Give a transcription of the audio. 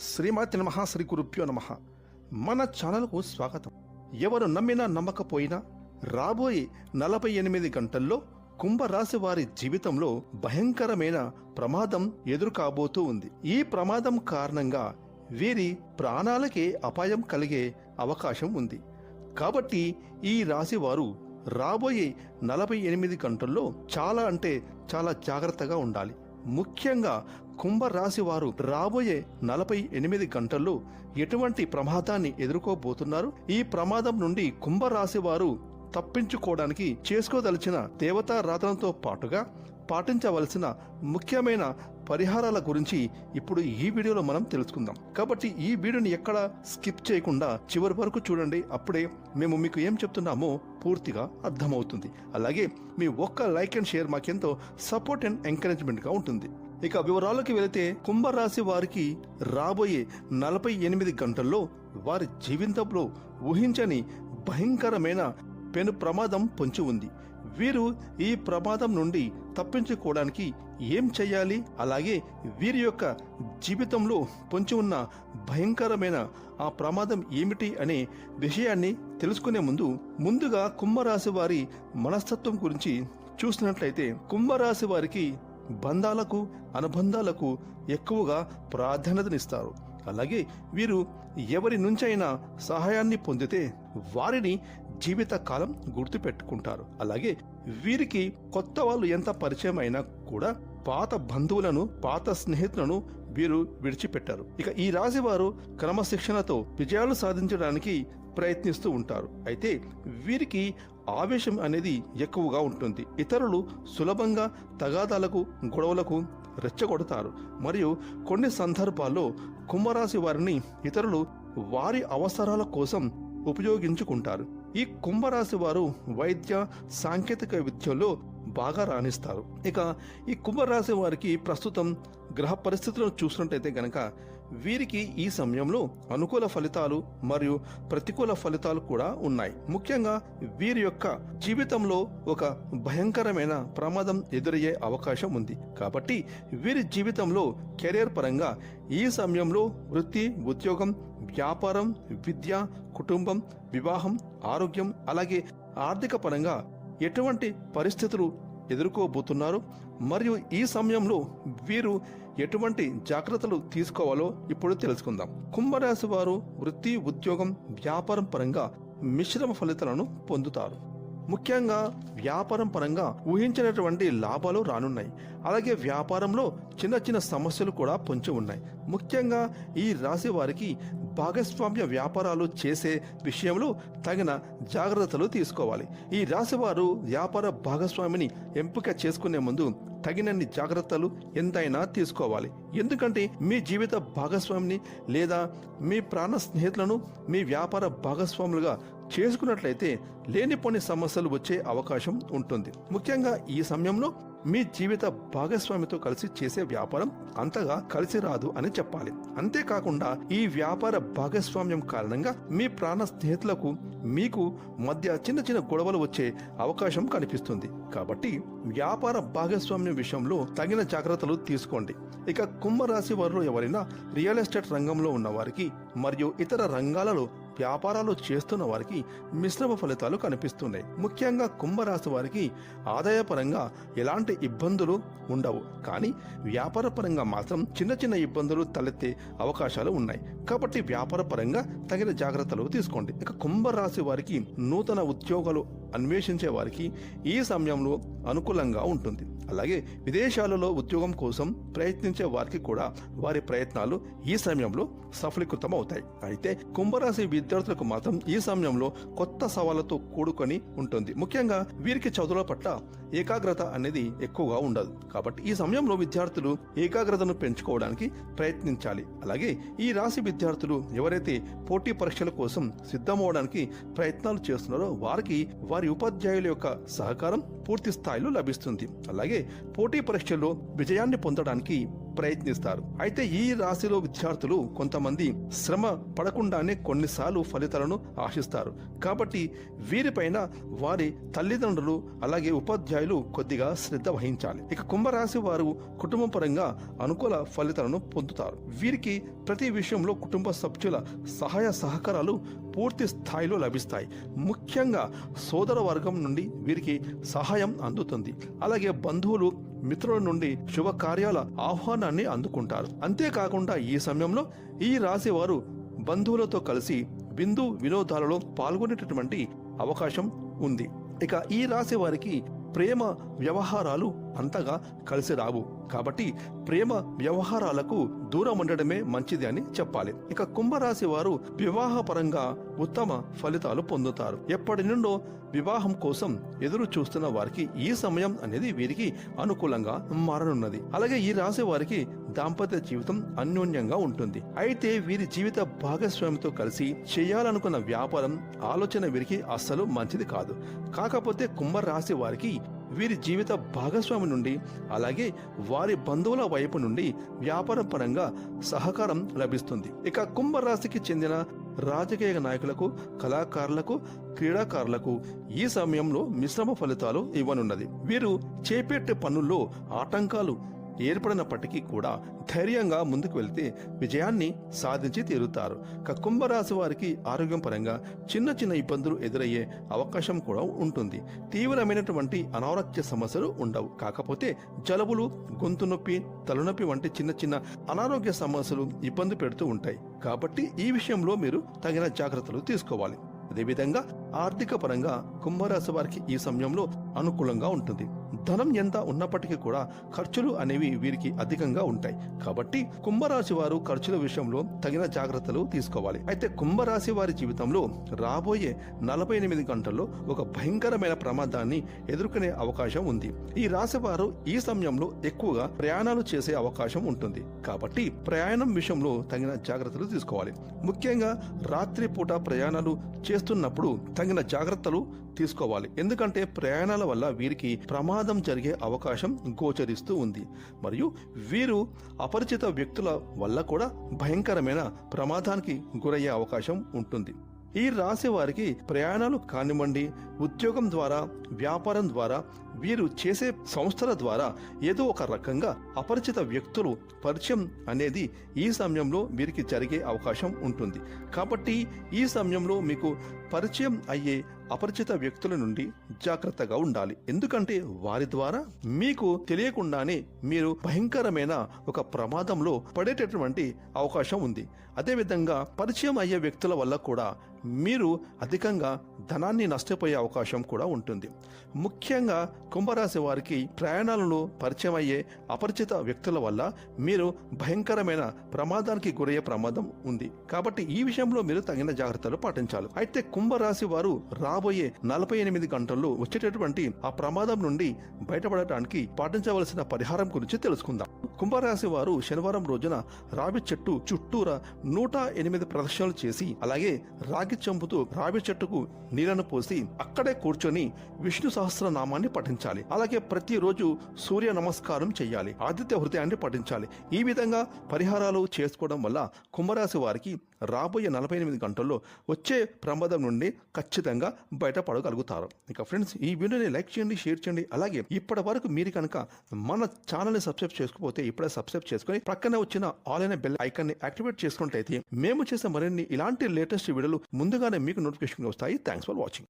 శ్రీమతి నమ శ్రీ గురుభ్యో నమ. మన ఛానల్కు స్వాగతం. ఎవరు నమ్మినా నమ్మకపోయినా రాబోయే నలభై ఎనిమిది గంటల్లో కుంభరాశి వారి జీవితంలో భయంకరమైన ప్రమాదం ఎదురు కాబోతూ ఉంది. ఈ ప్రమాదం కారణంగా వీరి ప్రాణాలకే అపాయం కలిగే అవకాశం ఉంది. కాబట్టి ఈ రాశి వారు రాబోయే నలభై ఎనిమిది గంటల్లో చాలా అంటే చాలా జాగ్రత్తగా ఉండాలి. ముఖ్యంగా కుంభరాశి వారు రాబోయే నలభై ఎనిమిది గంటల్లో ఎటువంటి ప్రమాదాన్ని ఎదుర్కోబోతున్నారు? ఈ ప్రమాదం నుండి కుంభరాశి వారు తప్పించుకోవడానికి చేసుకోదలిచిన దేవతారాధనతో పాటుగా పాటించవలసిన ముఖ్యమైన పరిహారాల గురించి ఇప్పుడు ఈ వీడియోలో మనం తెలుసుకుందాం. కాబట్టి ఈ వీడియోని ఎక్కడ స్కిప్ చేయకుండా చివరి వరకు చూడండి. అప్పుడే మేము మీకు ఏం చెప్తున్నామో పూర్తిగా అర్థమవుతుంది. అలాగే మీ ఒక్క లైక్ అండ్ షేర్ మాకెంతో సపోర్ట్ అండ్ ఎంకరేజ్మెంట్గా ఉంటుంది. ఇక వివరాలకు వెళితే కుంభరాశి వారికి రాబోయే నలభై ఎనిమిది గంటల్లో వారి జీవితంలో ఊహించని భయంకరమైన పెను ప్రమాదం పొంచి ఉంది. వీరు ఈ ప్రమాదం నుండి తప్పించుకోవడానికి ఏం చేయాలి? అలాగే వీరి యొక్క జీవితంలో పొంచి ఉన్న భయంకరమైన ఆ ప్రమాదం ఏమిటి అనే విషయాన్ని తెలుసుకునే ముందు ముందుగా కుంభరాశి వారి మనస్తత్వం గురించి చూసినట్లయితే కుంభరాశి వారికి బంధాలకు అనుబంధాలకు ఎక్కువగా ప్రాధాన్యతనిస్తారు. అలాగే వీరు ఎవరి నుంచైనా సహాయాన్ని పొందితే వారిని జీవిత కాలం గుర్తుపెట్టుకుంటారు. అలాగే వీరికి కొత్త వాళ్ళు ఎంత పరిచయం అయినా కూడా పాత బంధువులను పాత స్నేహితులను వీరు విడిచిపెట్టారు. ఇక ఈ రాశి వారు క్రమశిక్షణతో విజయాలు సాధించడానికి ప్రయత్నిస్తూ ఉంటారు. అయితే వీరికి ఆవేశం అనేది ఎక్కువగా ఉంటుంది. ఇతరులు సులభంగా తగాదాలకు గొడవలకు రెచ్చగొడతారు. మరియు కొన్ని సందర్భాల్లో కుంభరాశి వారిని ఇతరులు వారి అవసరాల కోసం ఉపయోగించుకుంటారు. ఈ కుంభరాశి వారు వైద్య సాంకేతిక విద్యలో బాగా రాణిస్తారు. ఇక ఈ కుంభరాశి వారికి ప్రస్తుతం గ్రహ పరిస్థితులను చూసినట్టయితే గనక వీరికి ఈ సమయంలో అనుకూల ఫలితాలు మరియు ప్రతికూల ఫలితాలు కూడా ఉన్నాయి. ముఖ్యంగా వీరి యొక్క జీవితంలో ఒక భయంకరమైన ప్రమాదం ఎదురయ్యే అవకాశం ఉంది. కాబట్టి వీరి జీవితంలో కెరీర్ పరంగా ఈ సమయంలో వృత్తి ఉద్యోగం వ్యాపారం విద్య కుటుంబం వివాహం ఆరోగ్యం అలాగే ఆర్థిక పరంగా ఎటువంటి పరిస్థితులు ఎదుర్కోబోతున్నారు? మరియు ఈ సమయంలో వీరు ఎటువంటి జాగ్రత్తలు తీసుకోవాలో ఇప్పుడు తెలుసుకుందాం. కుంభరాశి వారు వృత్తి ఉద్యోగం వ్యాపారం పరంగా మిశ్రమ ఫలితాలను పొందుతారు. ముఖ్యంగా వ్యాపారం పరంగా ఊహించినటువంటి లాభాలు రానున్నాయి. అలాగే వ్యాపారంలో చిన్న చిన్న సమస్యలు కూడా పొంచి ఉన్నాయి. ముఖ్యంగా ఈ రాశి వారికి భాగస్వామ్య వ్యాపారాలు చేసే విషయంలో తగిన జాగ్రత్తలు తీసుకోవాలి. ఈ రాశివారు వ్యాపార భాగస్వామిని ఎంపిక చేసుకునే ముందు తగినన్ని జాగ్రత్తలు ఎంతైనా తీసుకోవాలి. ఎందుకంటే మీ జీవిత భాగస్వామిని లేదా మీ ప్రాణ స్నేహితులను మీ వ్యాపార భాగస్వాములుగా చేసుకున్నట్లయితే లేనిపోని సమస్యలు వచ్చే అవకాశం ఉంటుంది. ముఖ్యంగా ఈ సమయంలో మీ జీవిత భాగస్వామితో కలిసి చేసే వ్యాపారం అంతగా కలిసి రాదు అని చెప్పాలి. అంతేకాకుండా ఈ వ్యాపార భాగస్వామ్యం కారణంగా మీ ప్రాణ స్నేహితులకు మీకు మధ్య చిన్న చిన్న గొడవలు వచ్చే అవకాశం కనిపిస్తుంది. కాబట్టి వ్యాపార భాగస్వామ్యం విషయంలో తగిన జాగ్రత్తలు తీసుకోండి. ఇక కుంభరాశి వారిలో ఎవరైనా రియల్ ఎస్టేట్ రంగంలో ఉన్న వారికి మరియు ఇతర రంగాలలో వ్యాపారాలు చేస్తున్న వారికి మిశ్రమ ఫలితాలు కనిపిస్తున్నాయి. ముఖ్యంగా కుంభరాశి వారికి ఆదాయపరంగా ఎలాంటి ఇబ్బందులు ఉండవు. కానీ వ్యాపార పరంగా మాత్రం చిన్న చిన్న ఇబ్బందులు తలెత్తే అవకాశాలు ఉన్నాయి. కాబట్టి వ్యాపార పరంగా తగిన జాగ్రత్తలు తీసుకోండి. ఇక కుంభరాశి వారికి నూతన ఉద్యోగాలు అన్వేషించే వారికి ఈ సమయంలో అనుకూలంగా ఉంటుంది. అలాగే విదేశాలలో ఉద్యోగం కోసం ప్రయత్నించే వారికి కూడా వారి ప్రయత్నాలు ఈ సమయంలో సఫలీకృతం అవుతాయి అయితే కుంభరాశి విద్యార్థులకు మాత్రం ఈ సమయంలో కొత్త సవాళ్ళతో కూడుకొని ఉంటుంది. ముఖ్యంగా వీరికి చదువుల పట్ల ఏకాగ్రత అనేది ఎక్కువగా ఉండదు. కాబట్టి ఈ సమయంలో విద్యార్థులు ఏకాగ్రతను పెంచుకోవడానికి ప్రయత్నించాలి. అలాగే ఈ రాశి విద్యార్థులు ఎవరైతే పోటీ పరీక్షల కోసం సిద్ధమవడానికి ప్రయత్నాలు చేస్తున్నారో వారికి వారి ఉపాధ్యాయుల యొక్క సహకారం పూర్తి స్థాయిలో లభిస్తుంది. అలాగే పోటీ పరీక్షల్లో విజయాన్ని పొందడానికి ప్రయత్నిస్తారు. అయితే ఈ రాశిలో విద్యార్థులు కొంతమంది శ్రమ పడకుండానే కొన్నిసార్లు ఫలితాలను ఆశిస్తారు. కాబట్టి వీరిపైన వారి తల్లిదండ్రులు అలాగే ఉపాధ్యాయులు కొద్దిగా శ్రద్ధ వహించాలి. ఇక కుంభరాశి వారు కుటుంబ పరంగా అనుకూల ఫలితాలను పొందుతారు. వీరికి ప్రతి విషయంలో కుటుంబ సభ్యుల సహాయ సహకారాలు పూర్తి స్థాయిలో లభిస్తాయి. ముఖ్యంగా సోదర వర్గం నుండి వీరికి సహాయం అందుతుంది. అలాగే బంధువులు మిత్రుల నుండి శుభకార్యాల ఆహ్వానాన్ని అందుకుంటారు. అంతేకాకుండా ఈ సమయంలో ఈ రాశి వారు బంధువులతో కలిసి బిందు వినోదాలలో పాల్గొనేటటువంటి అవకాశం ఉంది. ఇక ఈ రాశి వారికి ప్రేమ వ్యవహారాలు అంతగా కలిసి రావు. కాబట్టి ప్రేమ వ్యవహారాలకు దూరం ఉండడమే మంచిది అని చెప్పాలి. ఇక కుంభరాశి వారు వివాహ పరంగా ఉత్తమ ఫలితాలు పొందుతారు. ఎప్పటి నుండో వివాహం కోసం ఎదురు చూస్తున్న వారికి ఈ సమయం అనేది వీరికి అనుకూలంగా మారనున్నది. అలాగే ఈ రాశి వారికి దాంపత్య జీవితం అన్యోన్యంగా ఉంటుంది. అయితే వీరి జీవిత భాగస్వామితో కలిసి చేయాలనుకున్న వ్యాపారం ఆలోచన వీరికి అస్సలు మంచిది కాదు. కాకపోతే కుంభరాశి వారికి వీరి జీవిత భాగస్వామి నుండి అలాగే వారి బంధువుల వైపు నుండి వ్యాపార పరంగా సహకారం లభిస్తుంది. ఇక కుంభరాశికి చెందిన రాజకీయ నాయకులకు కళాకారులకు క్రీడాకారులకు ఈ సమయంలో మిశ్రమ ఫలితాలు ఇవ్వనున్నది. వీరు చేపట్టే పనుల్లో ఆటంకాలు ఏర్పడినప్పటికీ కూడా ధైర్యంగా ముందుకు వెళ్తే విజయాన్ని సాధించి తీరుతారు. కుంభరాశి వారికి ఆరోగ్యం పరంగా చిన్న చిన్న ఇబ్బందులు ఎదురయ్యే అవకాశం కూడా ఉంటుంది. తీవ్రమైనటువంటి అనారోగ్య సమస్యలు ఉండవు. కాకపోతే జలుబులు గొంతు నొప్పి తలనొప్పి వంటి చిన్న చిన్న అనారోగ్య సమస్యలు ఇబ్బంది పెడుతూ ఉంటాయి. కాబట్టి ఈ విషయంలో మీరు తగిన జాగ్రత్తలు తీసుకోవాలి. అదేవిధంగా ఆర్థిక పరంగా కుంభరాశి వారికి ఈ సమయంలో అనుకూలంగా ఉంటుంది. ధనం ఎంత ఉన్నప్పటికీ కూడా ఖర్చులు అనేవి వీరికి అధికంగా ఉంటాయి. కాబట్టి కుంభరాశి వారు ఖర్చుల విషయంలో తగిన జాగ్రత్తలు తీసుకోవాలి. అయితే కుంభరాశి వారి జీవితంలో రాబోయే నలభై ఎనిమిది గంటల్లో ఒక భయంకరమైన ప్రమాదాన్ని ఎదుర్కొనే అవకాశం ఉంది. ఈ రాశి వారు ఈ సమయంలో ఎక్కువగా ప్రయాణాలు చేసే అవకాశం ఉంటుంది. కాబట్టి ప్రయాణం విషయంలో తగిన జాగ్రత్తలు తీసుకోవాలి. ముఖ్యంగా రాత్రి పూట ప్రయాణాలు చేస్తున్నప్పుడు తగిన జాగ్రత్తలు తీసుకోవాలి. ఎందుకంటే ప్రయాణాల వల్ల వీరికి ప్రమాదం జరిగే అవకాశం గోచరిస్తూ ఉంది. మరియు వీరు అపరిచిత వ్యక్తుల వల్ల కూడా భయంకరమైన ప్రమాదానికి గురయ్యే అవకాశం ఉంటుంది. ఈ రాశి వారికి ప్రయాణాలు కానివ్వండి ఉద్యోగం ద్వారా వ్యాపారం ద్వారా వీరు చేసే సంస్థల ద్వారా ఏదో ఒక రకంగా అపరిచిత వ్యక్తులు పరిచయం అనేది ఈ సమయంలో వీరికి జరిగే అవకాశం ఉంటుంది. కాబట్టి ఈ సమయంలో మీకు పరిచయం అయ్యే అపరిచిత వ్యక్తుల నుండి జాగ్రత్తగా ఉండాలి. ఎందుకంటే వారి ద్వారా మీకు తెలియకుండానే మీరు భయంకరమైన ఒక ప్రమాదంలో పడేటటువంటి అవకాశం ఉంది. అదేవిధంగా పరిచయం అయ్యే వ్యక్తుల వల్ల కూడా మీరు అధికంగా ధనాన్ని నష్టపోయే అవకాశం కూడా ఉంటుంది. ముఖ్యంగా కుంభరాశి వారికి ప్రయాణాలలో పరిచయం అయ్యే అపరిచిత వ్యక్తుల వల్ల మీరు భయంకరమైన ప్రమాదానికి గురయ్యే ప్రమాదం ఉంది. కాబట్టి ఈ విషయంలో మీరు తగిన జాగ్రత్తలు పాటించాలి. అయితే కుంభరాశి వారు రాబోయే నలభై ఎనిమిది గంటల్లో వచ్చేటటువంటి ఆ ప్రమాదం నుండి బయటపడటానికి పాటించవలసిన పరిహారం గురించి తెలుసుకుందాం. కుంభరాశి వారు శనివారం రోజున రావి చెట్టు చుట్టూరా నూట ఎనిమిది ప్రదక్షిణలు చేసి అలాగే రాగి చంపుతూ రావి చెట్టుకు నీళ్ళను పోసి అక్కడే కూర్చొని విష్ణు సహస్రనామాన్ని పఠించాలి. అలాగే ప్రతిరోజు సూర్య నమస్కారం చేయాలి. ఆదిత్య హృదయాన్ని పఠించాలి. ఈ విధంగా పరిహారాలు చేసుకోవడం వల్ల కుంభరాశి వారికి రాబోయే నలభై ఎనిమిది గంటల్లో వచ్చే ప్రమాదం నుండి ఖచ్చితంగా బయటపడగలుగుతారు. ఇక ఫ్రెండ్స్ ఈ వీడియోని లైక్ చేయండి షేర్ చేయండి. అలాగే ఇప్పటి వరకు మీరు కనుక మన ఛానల్ని సబ్స్క్రైబ్ చేసుకోకపోతే ఇప్పుడే సబ్స్క్రైబ్ చేసుకొని పక్కనే వచ్చిన ఆల్ అయిన బెల్ ఐకాన్ని యాక్టివేట్ చేసుకున్నట్టయితే మేము చేసే మరిన్ని ఇలాంటి లేటెస్ట్ వీడియోలు ముందుగానే మీకు నోటిఫికేషన్ వస్తాయి. Thanks for watching.